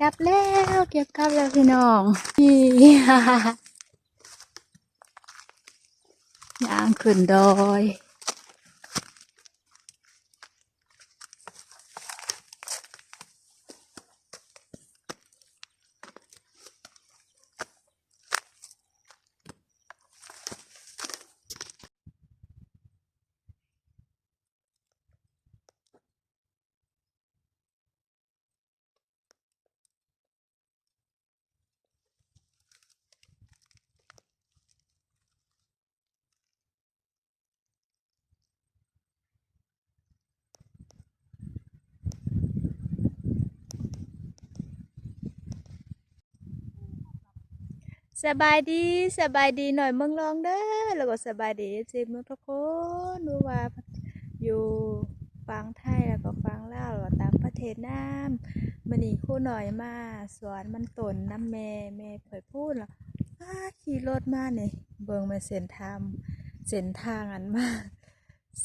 กลับแล้วเก็บกลับแล้วพี่น้องนี่ย่างขึ้นดอย สบายดีสบายดีหน่อยเมืองลองเด้อแล้วก็สบายดีสิมทุกคนดูว่าอยู่ฟังไทยแล้วก็ฟังลาวแล้วต่างประเทศน้ำมันนี่คู่หน่อยมาสวนมันตนน้ำแม่แม่เผยพูดแล้วอ้าขี่รถมาเนี่ยเบิ่งมาเส้นทางเส้นทางอันมา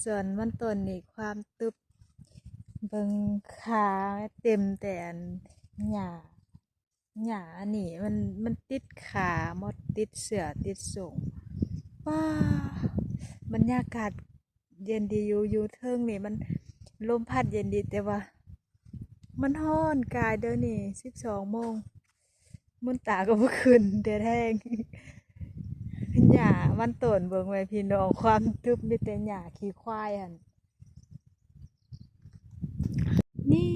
สวนมันตนนี่ความตึบเบิ่งขาเต็มแต่อันหญ้า หยาอันนี้มันมันติดขามดติดเสือติดส่งว้าบรรยากาศเย็นดีอยู่อยู่เทิงนี่มันลมพัดเย็นดีแต่ว่า มันฮ้อนกายเดี๋ยวนี้สิบสองโมงมุนตาก็เมื่อคืนเดือดแห้งหญ้ามันต้นเบิ่งไว้พี่น้องความทึบมีแต่หญ้าขี้ควายหันนี่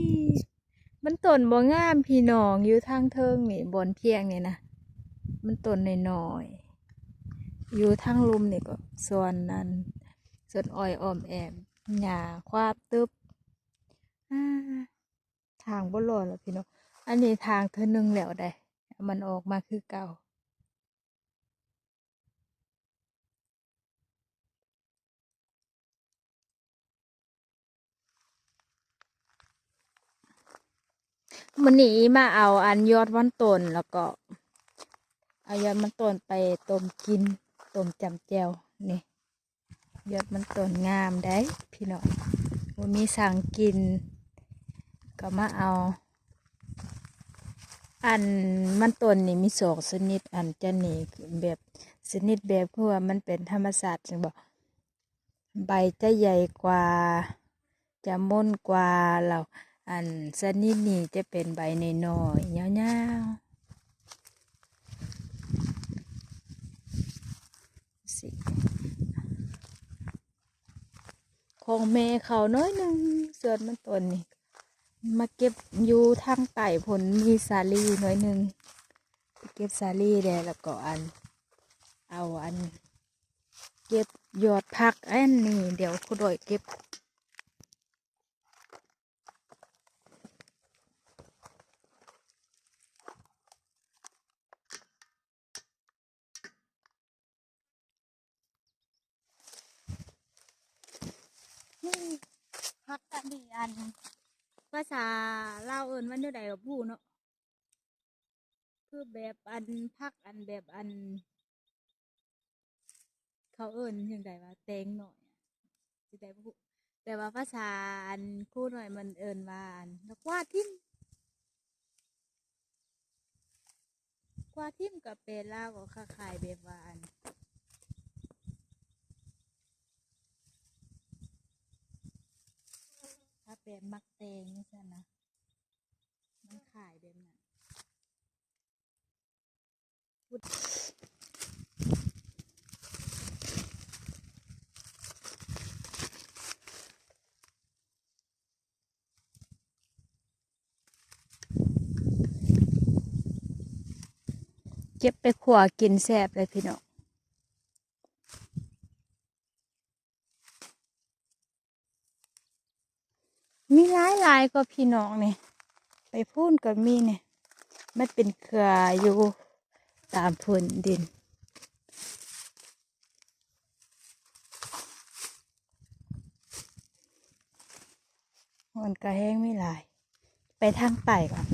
มันต้นบ่งามพี่น้องอยู่ทางเทิงนี่บนเพียงนี่นะมันต้นน้อยๆอยู่ทางลุมนี่ก็ส่วนนั้นส่วนอ้อยอ้อมแอมหญ้าควาบตึบทางบ่รอดแล้วพี่น้องอันนี้ทางเธอหนึงแล้วได้มันออกมาคือเก่า มันนี้มาเอาอันยอดวันต้นแล้วก็ เอายอดมันต้นไปต้มกินต้มจำแจวนี่ยอดมันต้นงามได้พี่น้องว่ามีสั่งกิน ก็มาเอา อันมันต้นนี่มีสองชนิดอันจะนี่แบบชนิดแบบคือว่ามันเป็นธรรมศาสตร์จึงบอกใบจะใหญ่กว่า จะม่นกว่าเรา อันชนิดนี้จะเป็นใบใน้อยๆยาวๆสิของแม่เขาน้อยหนึ่งส่วนมันต้นนี่มาเก็บอยู่ทางไต่ผลมีสาลีหน่อยหนึ่งเก็บสาลีแดแล้วก็อัน เอาอัน เก็บยอดผักอันนี้เดี๋ยวคุณดอยเก็บ พักอันนี้อัน ภาษาลาวเอิ้นว่าเนื้อใดกับผู้เนาะคือแบบอันพักอันแบบอัน เขาเอิ้นยังไงว่าแตงหน่อยอะสิได้บ่ฮู้แต่ว่าภาษาอันคู่หน่อยมันเอิ้นว่าอันแล้วกว่าทิมกว่าทิมกับเป็นลาวก็คล้ายๆแบบว่าอัน ถ้าเป็นมักเตงนี่ใช่นะมันขายแบบนั้นเก็บไปขัวกินแซ่บเลยพี่น้อง มีหลายหลายก็พี่น้องเนี่ยไปพูนก็มีเนี่ยมันเป็นเครืออยู่ตามพื้นดิน มันกระแห้งไม่หลาย ไปทางไต่ก่อน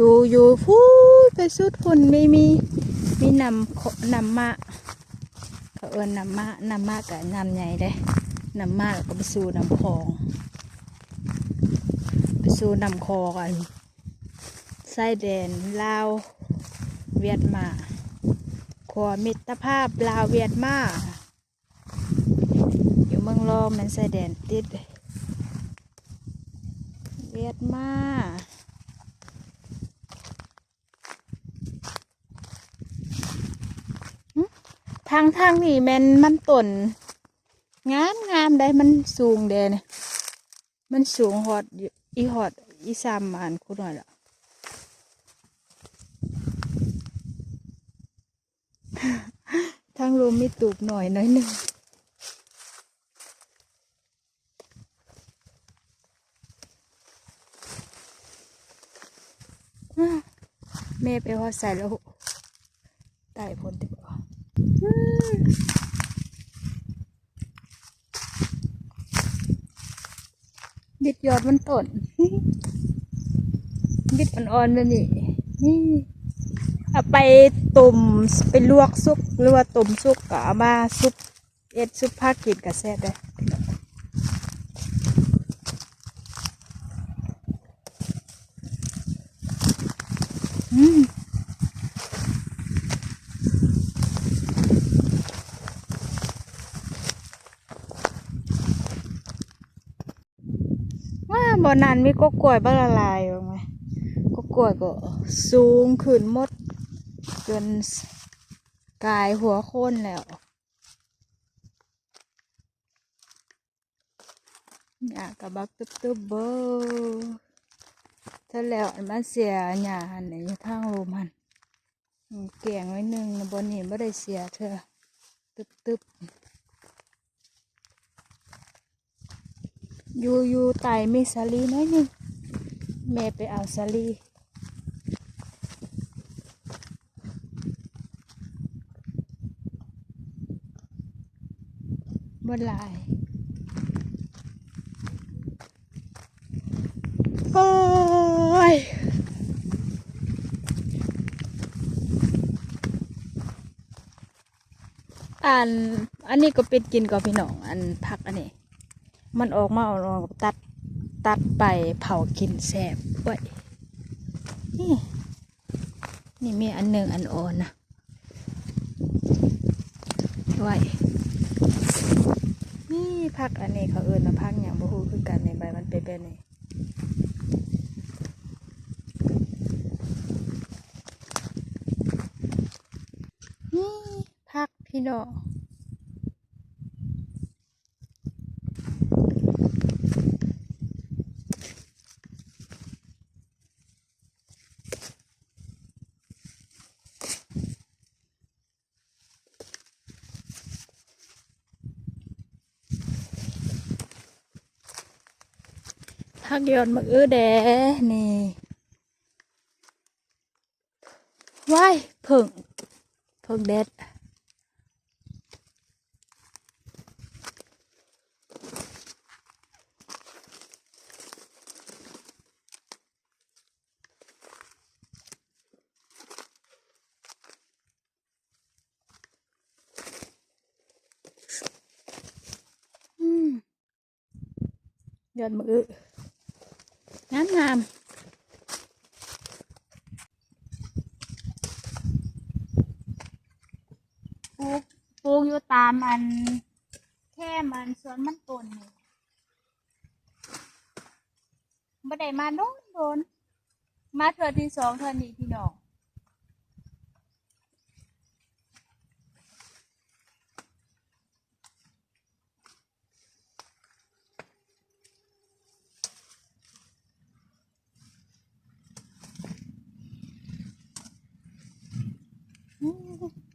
อยู่อยู่พูดไปสุดหุ่นไม่มีมีนำนำมะเขาเอินนำมะนำมะกับนำใหญ่ได้นำมะก็ไปสู่นำคลอง ไปสู่นำคลองกันไส้แดนลาวเวียดมาขวมิตรภาพลาวเวียดมาอยู่เมืองรองมันไส้แดนติดเวียดมา ทางทางนี่แมันมันต้นงามงามได้มันสูงเดนมันสูงหอดอีหอดอีสามอันคุณหน่อยละทางลมมีตูบหน่อยน้อยหนึ่งอ้าแม่ไปหอดใส่แล้วไตายพ้นติบ่ ยิดยอดมันต้นยิดอ่อนๆแบบนี้นี่เอาไปตุ่มไปลวกซุปหรือว่าตุ่มซุปก็เอามาซุปเอ็ดซุปผักกินกับแซ่บได้ม ว่าบ่นานมีก็กล้วยบ้าละลายออกมก็กล้วยก็สูงขึ้นหมดจนกายหัวโค่นแล้วอยากกับบักตึบตึบเบอถ้าแล้วอันมันเสียหยาหันในอยู่ทางลมหันเกี่ยงไว้หนึ่งบนนี้ไม่ได้เสียเธอตึบตึบ อยู่อยู่ไตมีสาลีน้อยนึงแม่ไปเอาสาลีบนลายโอ้ยอันอันนี้ก็เป็นกินกับพี่น้อง อันผักอันนี้ มันออกมาออกตัดตัดไปเผากินแสบไว้ยนี่นี่มีอันหนึ่งอันอ่อนนะไว้นี่พักอันนี้เขาเอิญมาพักอย่างบ่ฮู้คือกันในใบมันเป็นแบบนี้นี่พักพี่น้อง ยอนมะอื้อแดนี่ว้ายเพิ่งเพิ่งเด็ดยอดมือ งามงามปลูกปลูกอยู่ตามมัน แค่มันสวนมันต้นนี่บ่ได้มาโดนโดน มาเทื่อที่สองเทื่อนี้พี่น้อง Mm-hmm.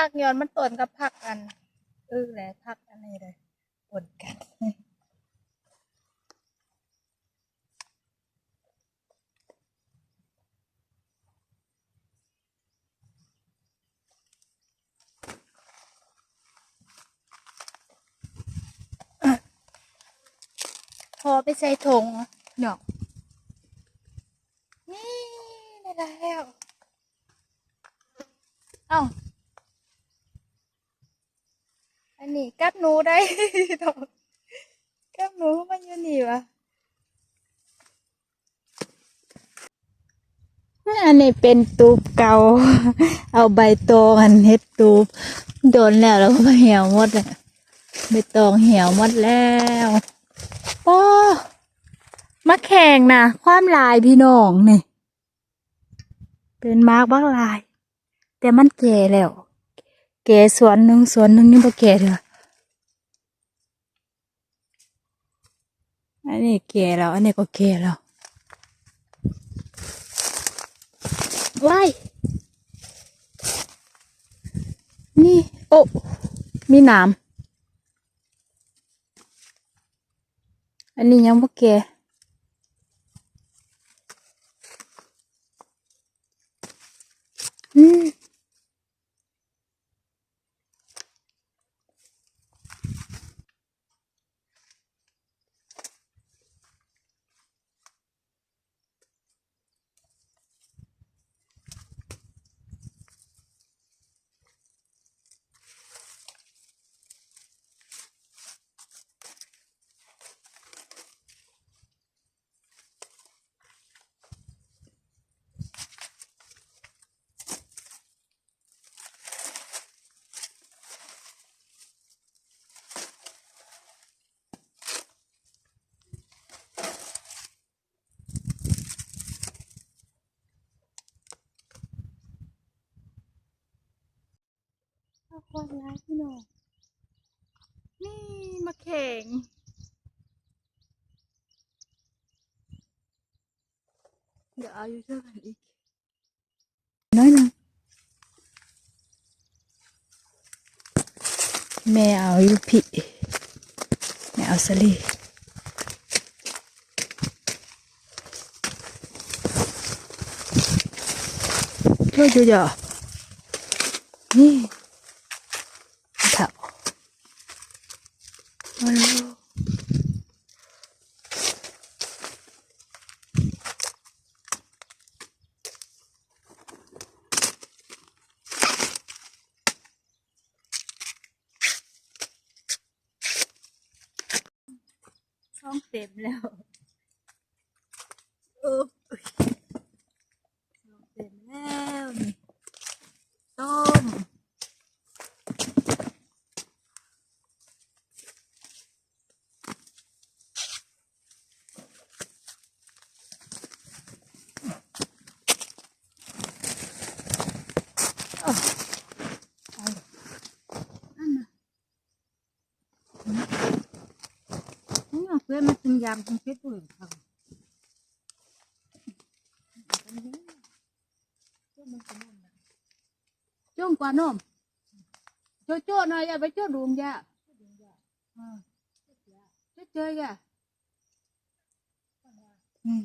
ผักย้อนมันต้นกับผักกันเออแหละผักอันนี้เลยปนกันพอไปใส่ถุงเนาะนี่ได้แล้ว เอ้า อันนี้กับ หนูได้ดอกกับหนูมันอยู่นี่วะอันนี้เป็นตูบเก่า เอาใบตองอันเฮ็ดตูบโดนแล้วแล้วก็เหี่ยวหมดเลยใบตองเหี่ยวหมดแล้วป้อมาแข่งนะความลายพี่น้องนี่ เป็นมาร์กบักลาย แต่มันแก่แล้ว แก่สวนหนึ่งสวนหนึ่งนี่บ่แก่เถอ อันนี้แก่แล้ว อันนี้ก็แก่แล้วว้ายนี่ โอ้ มีหนามอันนี้ยังบ่แก่อืม เอาคนร้ายพี่น้องนี่มาแข่ง เอาอยู่เท่ากันอีก น้อยนึงแม่เอายูพี่แม่เอาสลีช่วยดูเดี๋ยวนี่เถอะมาลูก ช่องเต็มแล้วเออช่องเต็มแล้วนี่ต้มนี่เพื่อนมากินยำกินเพชรด้วยค่ะจุ่มกว่านมโจ้โจ้หน่อยอย่าไปโจ้ดูมยาเจ๊เจอยาอืม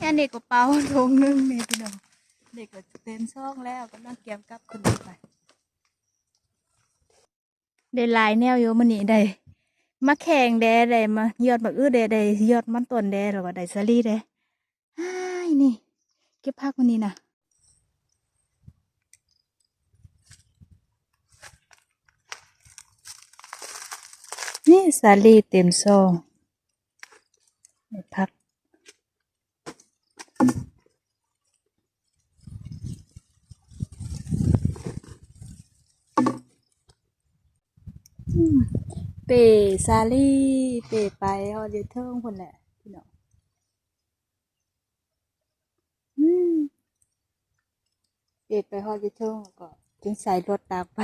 อันนี้ก็เป่าทงนึงนี่พี่น้องเด็กก็เต็มช่องแล้วก็นั่งเกียมกลับขึ้นไปได้ลายแนวอยู่มันนี่ได้ มาแข่งแดได้มายอดบักอื้อแดได้ยอดมันต้นแดแล้วก็ได้สลีแดอ้ายนี่ เก็บผักมันนี่นะนี่สาลีเต็มซองได้พัก เปซาลี่เปไปฮอดเดเทิงคนแหละพี่น้องอืมเปไปฮอดเดเทิงก็จึงใส่รถตามไป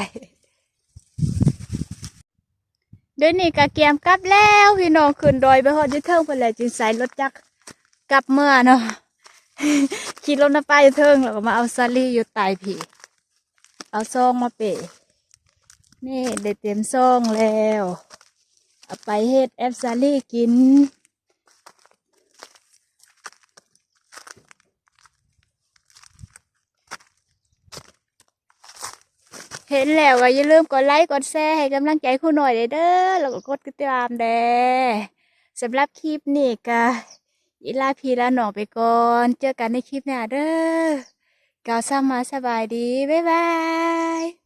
เดี๋ยวนี้กะเกียมกลับแล้วพี่น้องขึ้นดอยไปฮอดเดเทิงคนแหละจึงใส่รถจักรกลับเมื่อเนาะขี่รถน้ำไปเทิงแล้วก็มาเอาซาลี่อยู่ตายผีเอาซองมาเปะ นี่ได้เตรียมซองแล้วเอาไปเฮ็ดแอปซาลี่กิน เห็นแล้วก็อย่าลืมกดไลค์กดแชร์ให้กำลังใจคุณหน่อยเด้อแล้วก็กดติดตามเด้สำหรับคลิปนี้ก็อีลาพีลาหนองไปก่อน เจอกันในคลิปหน้าเด้อกล่าวซ้ำมาสบายดี บ๊ายบาย